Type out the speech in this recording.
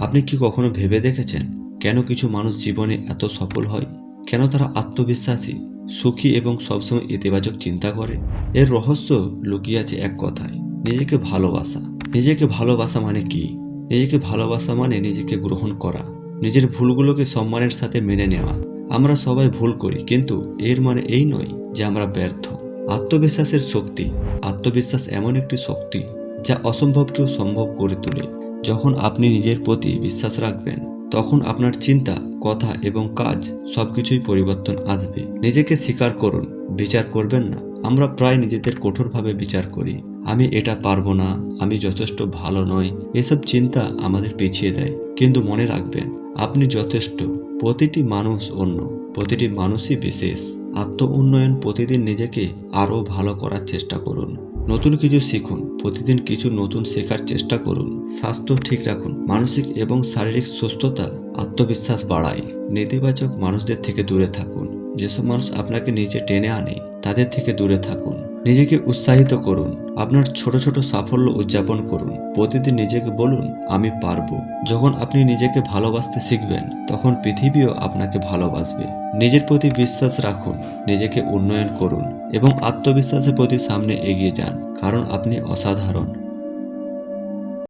আপনি কি কখনো ভেবে দেখেছেন কেন কিছু মানুষ জীবনে এত সফল হয়? কেন তারা আত্মবিশ্বাসী, সুখী এবং সবসময় ইতিবাচক চিন্তা করে? এর রহস্য লুকিয়ে আছে এক কথায়, নিজেকে ভালোবাসা। নিজেকে ভালোবাসা মানে কি? নিজেকে ভালোবাসা মানে নিজেকে গ্রহণ করা, নিজের ভুলগুলোকে সম্মানের সাথে মেনে নেওয়া। আমরা সবাই ভুল করি, কিন্তু এর মানে এই নয় যে আমরা ব্যর্থ। আত্মবিশ্বাসের শক্তি, আত্মবিশ্বাস এমন একটি শক্তি যা অসম্ভবকেও সম্ভব করে তোলে। যখন আপনি নিজের প্রতি বিশ্বাস রাখবেন, তখন আপনার চিন্তা, কথা এবং কাজ সবকিছুই পরিবর্তন আসবে। নিজেকে স্বীকার করুন, বিচার করবেন না। আমরা প্রায় নিজেদের কঠোরভাবে বিচার করি। আমি এটা পারব না, আমি যথেষ্ট ভালো নই। এসব চিন্তা আমাদের পিছিয়ে দেয়। কিন্তু মনে রাখবেন, আপনি যথেষ্ট। প্রতিটি মানুষ অন্য, প্রতিটি মানুষই বিশেষ। আত্ম উন্নয়ন প্রতিদিন নিজেকে আরও ভালো করার চেষ্টা করুন। নতুন কিছু শিখুন, প্রতিদিন কিছু নতুন শেখার চেষ্টা করুন। স্বাস্থ্য ঠিক রাখুন, মানসিক এবং শারীরিক সুস্থতা, আত্মবিশ্বাস বাড়ায়। নেতিবাচক মানুষদের থেকে দূরে থাকুন। যেসব মানুষ আপনাকে নিচে টেনে আনে, তাদের থেকে দূরে থাকুন। নিজেকে উৎসাহিত করুন। আপনার ছোট ছোট সাফল্য উদযাপন করুন। প্রতিদিন নিজেকে বলুন, আমি পারব। যখন আপনি নিজেকে ভালোবাসতে শিখবেন, তখন পৃথিবীও আপনাকে ভালোবাসবে। নিজের প্রতি বিশ্বাস রাখুন, নিজেকে উন্নয়ন করুন। এবং আত্মবিশ্বাসের প্রতি সামনে এগিয়ে যান কারণ আপনি অসাধারণ।